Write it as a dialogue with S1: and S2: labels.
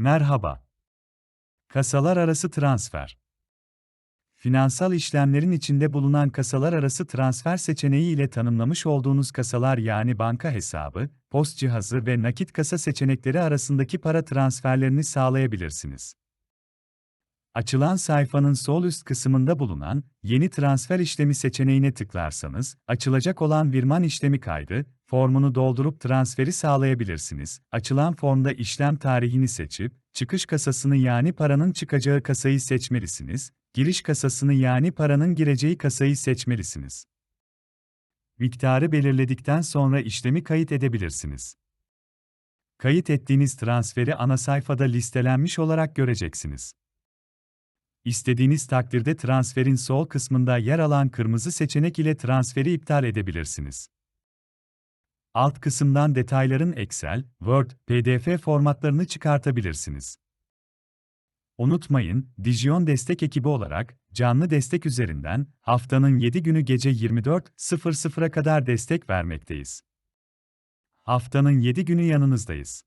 S1: Merhaba. Kasalar arası transfer. Finansal işlemlerin içinde bulunan kasalar arası transfer seçeneği ile tanımlamış olduğunuz kasalar yani banka hesabı, post cihazı ve nakit kasa seçenekleri arasındaki para transferlerini sağlayabilirsiniz. Açılan sayfanın sol üst kısmında bulunan Yeni transfer işlemi seçeneğine tıklarsanız, açılacak olan virman işlemi kaydı formunu doldurup transferi sağlayabilirsiniz. Açılan formda işlem tarihini seçip, çıkış kasasını yani paranın çıkacağı kasayı seçmelisiniz, giriş kasasını yani paranın gireceği kasayı seçmelisiniz. Miktarı belirledikten sonra işlemi kayıt edebilirsiniz. Kayıt ettiğiniz transferi ana sayfada listelenmiş olarak göreceksiniz. İstediğiniz takdirde transferin sol kısmında yer alan kırmızı seçenek ile transferi iptal edebilirsiniz. Alt kısımdan detayların Excel, Word, PDF formatlarını çıkartabilirsiniz. Unutmayın, Dijon destek ekibi olarak canlı destek üzerinden haftanın 7 günü gece 24.00'a kadar destek vermekteyiz. Haftanın 7 günü yanınızdayız.